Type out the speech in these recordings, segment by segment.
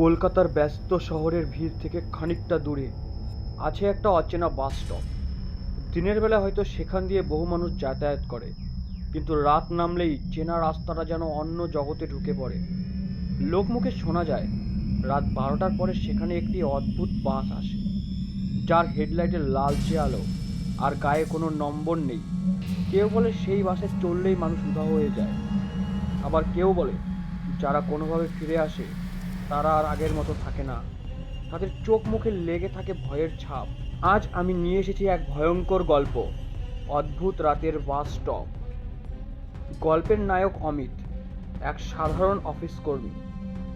কলকাতার ব্যস্ত শহরের ভিড় থেকে খানিকটা দূরে। আছে একটা অচেনা বাস স্টপ। দিনের বেলা হয়তো সেখান দিয়ে বহু মানুষ যাতায়াত করে, কিন্তু রাত নামলেই চেনা রাস্তাটা যেন অন্য জগতে ঢুকে পড়ে। লোকমুখে শোনা যায়, রাত বারোটার পরে সেখানে একটি অদ্ভুত বাস আসে, যার হেডলাইটের লালচে আলো আর গায়ে কোনো নম্বর নেই। কেউ বলে সেই বাসে চললেই মানুষ উধাও হয়ে যায়। আবার কেউ বলে, যারা কোনোভাবে ফিরে আসে তারা আর আগের মতো থাকে না। তাদের চোখ মুখে লেগে থাকে ভয়ের ছাপ। আজ আমি নিয়ে এসেছি এক ভয়ঙ্কর গল্প। অদ্ভুত রাতের বাস স্টপ। গল্পের নায়ক অমিত, এক সাধারণ অফিস কর্মী।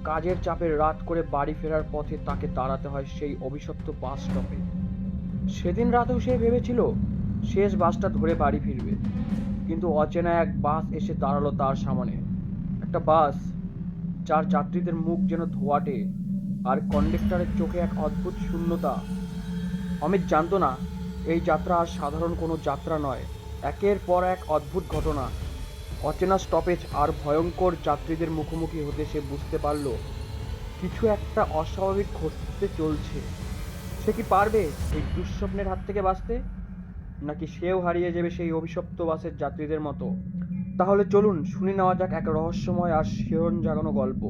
কাজের চাপে রাত করে বাড়ি ফেরার পথে তাকে দাঁড়াতে হয় সেই অভিশপ্ত বাস স্টপে। সেদিন রাতেও সে ভেবেছিল, শেষ বাসটা ধরে বাড়ি ফিরবে। কিন্তু অচেনা এক বাস এসে দাঁড়াল তার সামনে। একটা বাস যার যাত্রীদের মুখ যেন ধোয়াটে, আর কন্ডাক্টরের চোখে এক অদ্ভুত শূন্যতা। অমিত জানত না, এই যাত্রা আর সাধারণ কোনো যাত্রা নয়, একের পর এক অদ্ভুত ঘটনা। অচেনা স্টপেজ আর ভয়ঙ্কর যাত্রীদের মুখোমুখি হতে সে বুঝতে পারল, কিছু একটা অস্বাভাবিক ঘটতে চলছে। সে কি পারবে এই দুঃস্বপ্নের হাত থেকে বাঁচতে? নাকি সেও হারিয়ে যাবে সেই অভিশপ্ত বাসের যাত্রীদের মতো? তাহলে চলুন শুনে নেওয়া যাক এক রহস্যময় আর শিহরণ জাগানো গল্প।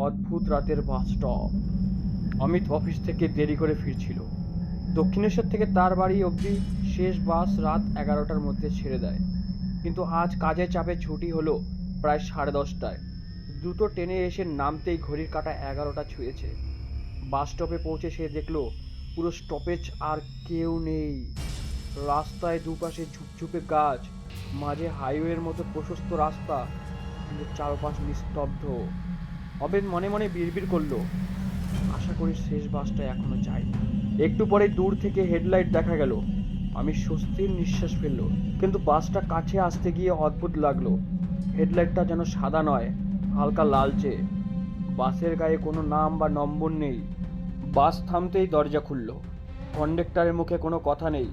অদ্ভুত রাতের বাস স্টপ। অমিত অফিস থেকে দেরি করে ফিরছিল। দক্ষিণেশ্বর থেকে তার বাড়ি অবধি শেষ বাস রাত এগারোটার মধ্যে ছেড়ে দেয়। কিন্তু আজ কাজের চাপে ছুটি হলো প্রায় সাড়ে দশটায়। দ্রুত ট্রেনে এসে নামতেই ঘড়ির কাঁটা এগারোটা ছুঁয়েছে। বাস স্টপে পৌঁছে সে দেখল, পুরো স্টপেজ আর কেউ নেই। রাস্তায় দুপাশে ঝুপঝুপে গাছ মাঝে হাইওয়ের মতো প্রশস্ত রাস্তা, কিন্তু চারপাশ নিস্তব্ধ। অবেদ মনে মনে বিড়বিড় করল, আশা করি শেষ বাসটা এখনও যায়নি। একটু পরে দূর থেকে হেডলাইট দেখা গেল। আমি স্বস্তির নিঃশ্বাস ফেলল, কিন্তু বাসটা কাছে আসতে গিয়ে অদ্ভুত লাগল। হেডলাইটটা যেন সাদা নয়, হালকা লালচে। বাসের গায়ে কোনো নাম বা নম্বর নেই। বাস থামতেই দরজা খুলল। কন্ডাক্টরের মুখে কোনো কথা নেই।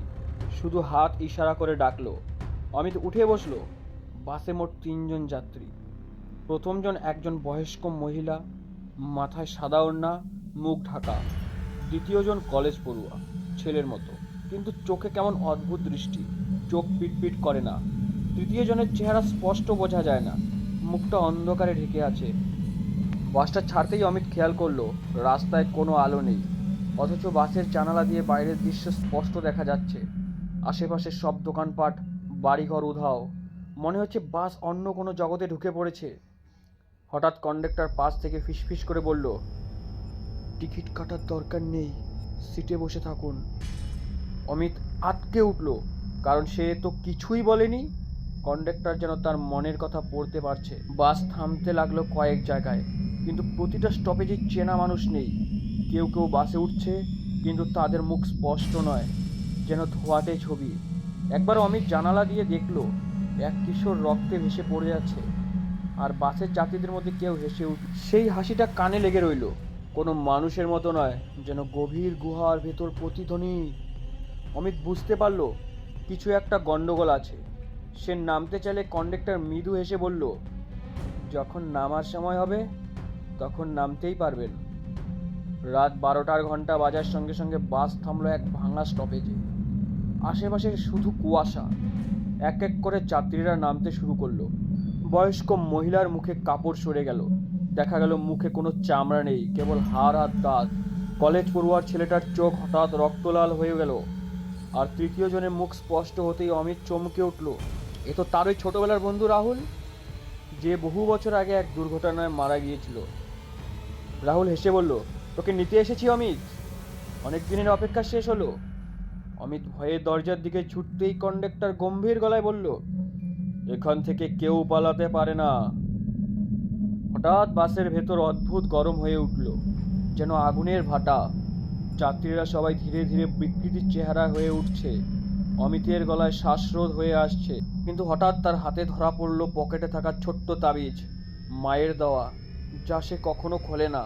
শুধু হাত ইশারা করে ডাকলো। অমিত উঠে বসল। বাসে মোট তিনজন যাত্রী। প্রথমজন একজন বয়স্ক মহিলা, মাথায় সাদা ওড়না, মুখ ঢাকা। দ্বিতীয়জন কলেজ পড়ুয়া, ছেলের মতো। কিন্তু চোখে কেমন অদ্ভুত দৃষ্টি। চোখ পিটপিট করে না। তৃতীয় জনের চেহারা স্পষ্ট বোঝা যায় না। মুখটা অন্ধকারে ঢেকে আছে। বাসটা ছাড়তেই অমিত খেয়াল করল, রাস্তায় কোনো আলো নেই। অথচ বাসের জানালা দিয়ে বাইরের দৃশ্য স্পষ্ট দেখা যাচ্ছে। আশেপাশে সব দোকানপাট বাড়িঘর উধাও। মনে হচ্ছে বাস অন্য কোনো জগতে ঢুকে পড়েছে। হঠাৎ কন্ডাক্টর পাশ থেকে ফিসফিস করে বলল, টিকিট কাটার দরকার নেই, সিটে বসে থাকুন। অমিত আটকে উঠল, কারণ সে তো কিছুই বলেনি। কন্ডাক্টর যেন তার মনের কথা পড়তে পারছে। বাস থামতে লাগল কয়েক জায়গায়, কিন্তু প্রতিটা স্টপেজে চেনা মানুষ নেই। কেউ কেউ বাসে উঠছে, কিন্তু তাদের মুখ স্পষ্ট নয়, যেন ধোয়াটে ছবি। একবার অমিত জানালা দিয়ে দেখল, এক কিশোর রক্তে ভেসে পড়ে আছে। আর বাসের যাত্রীদের মধ্যে কেউ হেসে উঠ, সেই হাসিটা কানে লেগে রইল। কোনো মানুষের মতো নয়, যেন গভীর গুহার ভেতর প্রতিধ্বনি। অমিত বুঝতে পারল, কিছু একটা গণ্ডগোল আছে। সে নামতে চাইলে কন্ডাক্টর মৃদু হেসে বলল, যখন নামার সময় হবে, তখন নামতেই পারবেন। রাত বারোটার ঘণ্টা বাজার সঙ্গে সঙ্গে বাস থামলো এক ভাঙা স্টপেজে আশেপাশে শুধু কুয়াশা। এক এক করে যাত্রীরা নামতে শুরু করল। বয়স্ক মহিলার মুখে কাপড় সরে গেল। দেখা গেল মুখে কোনো চামড়া নেই, কেবল হাড় আর দাঁত। কলেজ পড়ুয়ার ছেলেটার চোখ হঠাৎ রক্তলাল হয়ে গেল। আর তৃতীয় জনের মুখ স্পষ্ট হতেই অমিত চমকে উঠল। এ তো তারই ছোটবেলার বন্ধু রাহুল। যে বহু বছর আগে এক দুর্ঘটনায় মারা গিয়েছিল। রাহুল হেসে বলল, তোকে নিতে এসেছি অমিত। অনেক দিনের অপেক্ষা শেষ হলো। অমিত ভয়ে দরজার দিকে ছুটতেই কন্ডাক্টর গম্ভীর গলায় বলল, এখান থেকে কেউ পালাতে পারে না। হঠাৎ বাসের ভেতর অদ্ভুত গরম হয়ে উঠল, যেন আগুনের ভাটা। যাত্রীরা সবাই ধীরে ধীরে বিকৃতির চেহারা হয়ে উঠছে। অমিতের গলায় শ্বাসরোধ হয়ে আসছে, কিন্তু হঠাৎ তার হাতে ধরা পড়ল পকেটে থাকা ছোট্ট তাবিজ, মায়ের দেওয়া, যা সে কখনো খোলে না।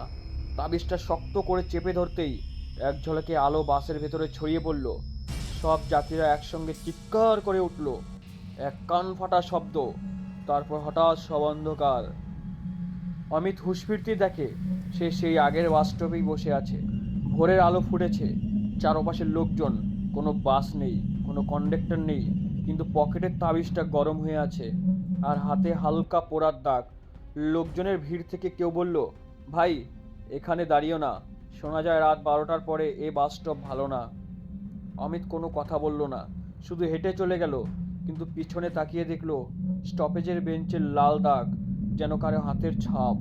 তাবিজটা শক্ত করে চেপে ধরতেই এক ঝলকে আলো বাসের ভেতরে ছড়িয়ে পড়ল। সব যাত্রীরা একসঙ্গে চিৎকার করে উঠল। এক কান ফাটা শব্দ, তারপর হঠাৎ সব অন্ধকার। অমিত হুশ ফিরতেই দেখে, সে সেই আগের বাস স্টপেই বসে আছে। ভোরের আলো ফুটেছে, চারপাশের লোকজন, কোনো বাস নেই, কোনো কন্ডাক্টর নেই, কিন্তু পকেটের তাবিজটা গরম হয়ে আছে, আর হাতে হালকা পোড়ার দাগ। লোকজনের ভিড় থেকে কেউ বলল, ভাই, এখানে দাঁড়িও না, শোনা যায় রাত বারোটার পরে এ বাস স্টপ ভালো না। অমিত কোনো কথা বলল না। শুধু হেঁটে চলে গেল, কিন্তু পিছনে তাকিয়ে দেখল স্টপেজের বেঞ্চের লাল দাগ যেন কারও হাতের ছাপ।